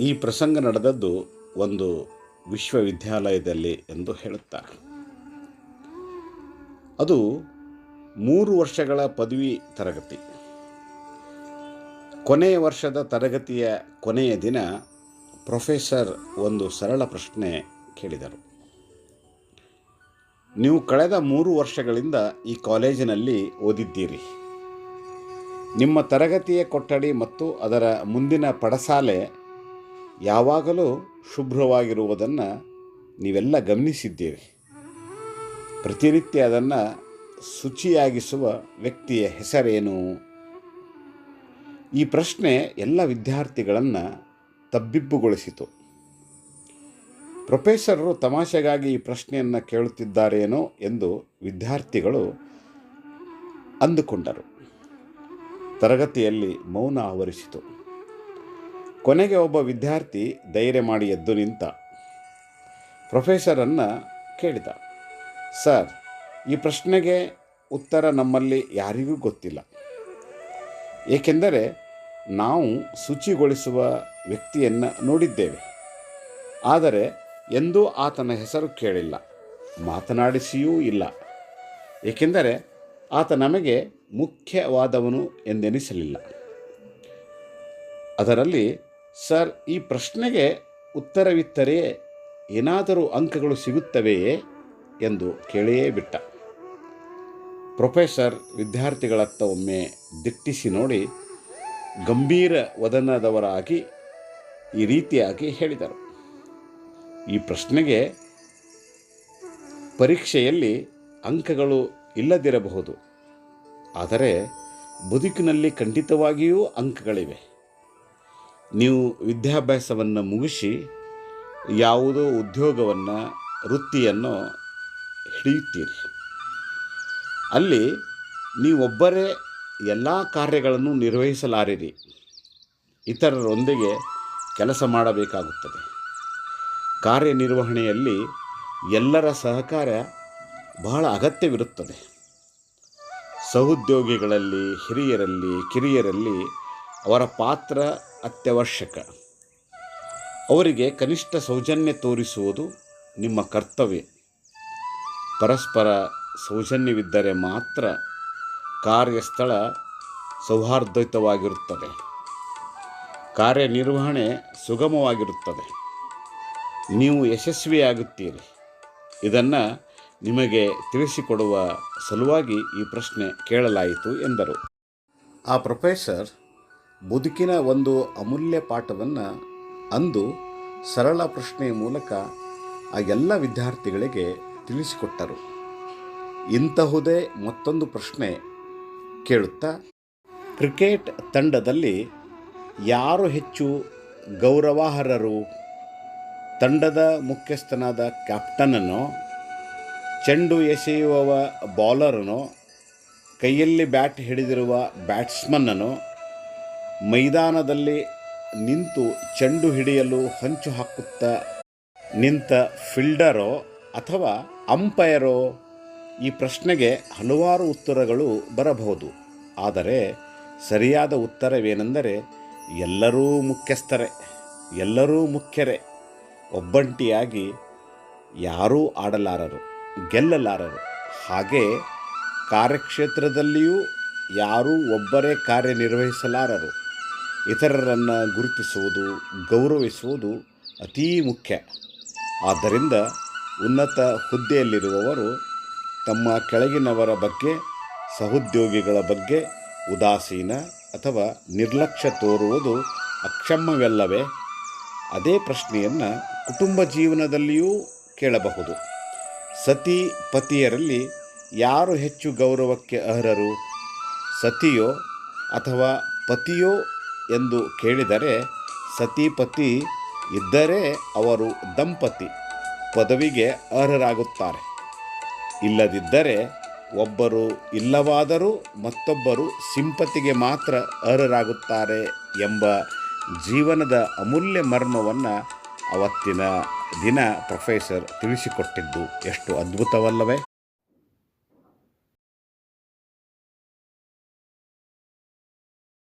ಈ ಪ್ರಸಂಗ ನಡೆದದ್ದು ಒಂದು ವಿಶ್ವವಿದ್ಯಾಲಯದಲ್ಲಿ ಎಂದು ಹೇಳುತ್ತಾರೆ. ಅದು ಮೂರು ವರ್ಷಗಳ ಪದವಿ ತರಗತಿ. ಕೊನೆಯ ವರ್ಷದ ತರಗತಿಯ ಕೊನೆಯ ದಿನ ಪ್ರೊಫೆಸರ್ ಒಂದು ಸರಳ ಪ್ರಶ್ನೆ ಕೇಳಿದರು. ನೀವು ಕಳೆದ ಮೂರು ವರ್ಷಗಳಿಂದ ಈ ಕಾಲೇಜಿನಲ್ಲಿ ಓದಿದ್ದೀರಿ. ನಿಮ್ಮ ತರಗತಿಯ ಕೊಠಡಿ ಮತ್ತು ಅದರ ಮುಂದಿನ ಪಡಸಾಲೆ ಯಾವಾಗಲೂ ಶುಭ್ರವಾಗಿರುವುದನ್ನು ನೀವೆಲ್ಲ ಗಮನಿಸಿದ್ದೀರಿ. ಪ್ರತಿನಿತ್ಯ ಅದನ್ನು ಶುಚಿಯಾಗಿಸುವ ವ್ಯಕ್ತಿಯ ಹೆಸರೇನು? ಈ ಪ್ರಶ್ನೆ ಎಲ್ಲ ವಿದ್ಯಾರ್ಥಿಗಳನ್ನು ತಬ್ಬಿಬ್ಬುಗೊಳಿಸಿತು. ಪ್ರೊಫೆಸರರು ತಮಾಷೆಗಾಗಿ ಈ ಪ್ರಶ್ನೆಯನ್ನು ಕೇಳುತ್ತಿದ್ದಾರೇನೋ ಎಂದು ವಿದ್ಯಾರ್ಥಿಗಳು ಅಂದುಕೊಂಡರು. ತರಗತಿಯಲ್ಲಿ ಮೌನ ಆವರಿಸಿತು. ಕೊನೆಗೆ ಒಬ್ಬ ವಿದ್ಯಾರ್ಥಿ ಧೈರ್ಯ ಮಾಡಿ ಎದ್ದು ನಿಂತ ಪ್ರೊಫೆಸರನ್ನು ಕೇಳಿದ, ಸರ್, ಈ ಪ್ರಶ್ನೆಗೆ ಉತ್ತರ ನಮ್ಮಲ್ಲಿ ಯಾರಿಗೂ ಗೊತ್ತಿಲ್ಲ. ಏಕೆಂದರೆ ನಾವು ಶುಚಿಗೊಳಿಸುವ ವ್ಯಕ್ತಿಯನ್ನು ನೋಡಿದ್ದೇವೆ. ಆದರೆ ಎಂದೂ ಆತನ ಹೆಸರು ಕೇಳಿಲ್ಲ, ಮಾತನಾಡಿಸಿಯೂ ಇಲ್ಲ. ಏಕೆಂದರೆ ಆತ ನಮಗೆ ಮುಖ್ಯವಾದವನು ಎಂದೆನಿಸಲಿಲ್ಲ. ಅದರಲ್ಲಿ ಸರ್, ಈ ಪ್ರಶ್ನೆಗೆ ಉತ್ತರವಿತ್ತರೆ ಏನಾದರೂ ಅಂಕಗಳು ಸಿಗುತ್ತವೆಯೇ ಎಂದು ಕೇಳಿಯೇ ಬಿಟ್ಟ. ಪ್ರೊಫೆಸರ್, ವಿದ್ಯಾರ್ಥಿಗಳತ್ತ ಒಮ್ಮೆ ದಿಟ್ಟಿಸಿ ನೋಡಿ ಗಂಭೀರ ವದನದವರಾಗಿ ಈ ರೀತಿಯಾಗಿ ಹೇಳಿದರು. ಈ ಪ್ರಶ್ನೆಗೆ ಪರೀಕ್ಷೆಯಲ್ಲಿ ಅಂಕಗಳು ಇಲ್ಲದಿರಬಹುದು, ಆದರೆ ಬದುಕಿನಲ್ಲಿ ಖಂಡಿತವಾಗಿಯೂ ಅಂಕಗಳಿವೆ. ನೀವು ವಿದ್ಯಾಭ್ಯಾಸವನ್ನು ಮುಗಿಸಿ ಯಾವುದೋ ಉದ್ಯೋಗವನ್ನು, ವೃತ್ತಿಯನ್ನು ಹಿಡಿಯುತ್ತೀರಿ. ಅಲ್ಲಿ ನೀವೊಬ್ಬರೇ ಎಲ್ಲ ಕಾರ್ಯಗಳನ್ನು ನಿರ್ವಹಿಸಲಾರಿರಿ. ಇತರರೊಂದಿಗೆ ಕೆಲಸ ಮಾಡಬೇಕಾಗುತ್ತದೆ. ಕಾರ್ಯನಿರ್ವಹಣೆಯಲ್ಲಿ ಎಲ್ಲರ ಸಹಕಾರ ಬಹಳ ಅಗತ್ಯವಿರುತ್ತದೆ. ಸಹೋದ್ಯೋಗಿಗಳಲ್ಲಿ, ಹಿರಿಯರಲ್ಲಿ, ಕಿರಿಯರಲ್ಲಿ ಅವರ ಪಾತ್ರ ಅತ್ಯವಶ್ಯಕ. ಅವರಿಗೆ ಕನಿಷ್ಠ ಸೌಜನ್ಯ ತೋರಿಸುವುದು ನಿಮ್ಮ ಕರ್ತವ್ಯ. ಪರಸ್ಪರ ಸೌಜನ್ಯವಿದ್ದರೆ ಮಾತ್ರ ಕಾರ್ಯಸ್ಥಳ ಸೌಹಾರ್ದಯುತವಾಗಿರುತ್ತದೆ. ಕಾರ್ಯನಿರ್ವಹಣೆ ಸುಗಮವಾಗಿರುತ್ತದೆ. ನೀವು ಯಶಸ್ವಿಯಾಗುತ್ತೀರಿ. ಇದನ್ನು ನಿಮಗೆ ತಿಳಿಸಿಕೊಡುವ ಸಲುವಾಗಿ ಈ ಪ್ರಶ್ನೆ ಕೇಳಲಾಯಿತು ಎಂದರು. ಆ ಪ್ರೊಫೆಸರ್ ಬದುಕಿನ ಒಂದು ಅಮೂಲ್ಯ ಪಾಠವನ್ನು ಅಂದು ಸರಳ ಪ್ರಶ್ನೆಯ ಮೂಲಕ ಆ ಎಲ್ಲ ವಿದ್ಯಾರ್ಥಿಗಳಿಗೆ ತಿಳಿಸಿಕೊಟ್ಟರು. ಇಂತಹುದೇ ಮತ್ತೊಂದು ಪ್ರಶ್ನೆ ಕೇಳುತ್ತಾ, ಕ್ರಿಕೆಟ್ ತಂಡದಲ್ಲಿ ಯಾರು ಹೆಚ್ಚು ಗೌರವಾರ್ಹರು? ತಂಡದ ಮುಖ್ಯಸ್ಥನಾದ ಕ್ಯಾಪ್ಟನನೋ, ಚೆಂಡು ಎಸೆಯುವವ ಬಾಲರನೋ, ಕೈಯಲ್ಲಿ ಬ್ಯಾಟ್ ಹಿಡಿದಿರುವ ಬ್ಯಾಟ್ಸ್ಮನ್ನನೋ ಮೈದಾನದಲ್ಲಿ ನಿಂತು ಚೆಂಡು ಹಿಡಿಯಲು ಹಂಚು ಹಾಕುತ್ತಾ ನಿಂತ ಫೀಲ್ಡರೋ ಅಥವಾ ಅಂಪೈರೋ ಈ ಪ್ರಶ್ನೆಗೆ ಹಲವಾರು ಉತ್ತರಗಳು ಬರಬಹುದು. ಆದರೆ ಸರಿಯಾದ ಉತ್ತರವೇನೆಂದರೆ ಎಲ್ಲರೂ ಮುಖ್ಯಸ್ಥರೇ, ಎಲ್ಲರೂ ಮುಖ್ಯರೇ. ಒಬ್ಬಂಟಿಯಾಗಿ ಯಾರೂ ಆಡಲಾರರು, ಗೆಲ್ಲಲಾರರು. ಹಾಗೆ ಕಾರ್ಯಕ್ಷೇತ್ರದಲ್ಲಿಯೂ ಯಾರೂ ಒಬ್ಬರೇ ಕಾರ್ಯನಿರ್ವಹಿಸಲಾರರು. ಇತರರನ್ನು ಗುರುತಿಸುವುದು, ಗೌರವಿಸುವುದು ಅತೀ ಮುಖ್ಯ. ಆದ್ದರಿಂದ ಉನ್ನತ ಹುದ್ದೆಯಲ್ಲಿರುವವರು ತಮ್ಮ ಕೆಳಗಿನವರ ಬಗ್ಗೆ, ಸಹೋದ್ಯೋಗಿಗಳ ಬಗ್ಗೆ ಉದಾಸೀನ ಅಥವಾ ನಿರ್ಲಕ್ಷ್ಯ ತೋರುವುದು ಅಕ್ಷಮ್ಯವಲ್ಲವೇ? ಅದೇ ಪ್ರಶ್ನೆಯನ್ನು ಕುಟುಂಬ ಜೀವನದಲ್ಲಿಯೂ ಕೇಳಬಹುದು. ಸತಿ ಪತಿಯರಲ್ಲಿ ಯಾರು ಹೆಚ್ಚು ಗೌರವಕ್ಕೆ ಅರ್ಹರು? ಸತಿಯೋ ಅಥವಾ ಪತಿಯೋ ಎಂದು ಕೇಳಿದರೆ ಸತಿಪತಿ ಇದ್ದರೆ ಅವರು ದಂಪತಿ, ಪದವಿಗೆ ಅರ್ಹರಾಗುತ್ತಾರೆ. ಇಲ್ಲದಿದ್ದರೆ ಒಬ್ಬರು ಇಲ್ಲವಾದರೂ ಮತ್ತೊಬ್ಬರು ಸಿಂಪತಿಗೆ ಮಾತ್ರ ಅರ್ಹರಾಗುತ್ತಾರೆ ಎಂಬ ಜೀವನದ ಅಮೂಲ್ಯ ಮರ್ಮವನ್ನು ಅವತ್ತಿನ ದಿನ ಪ್ರೊಫೆಸರ್ ತಿಳಿಸಿಕೊಟ್ಟಿದ್ದು ಎಷ್ಟು ಅದ್ಭುತವಲ್ಲವೇ!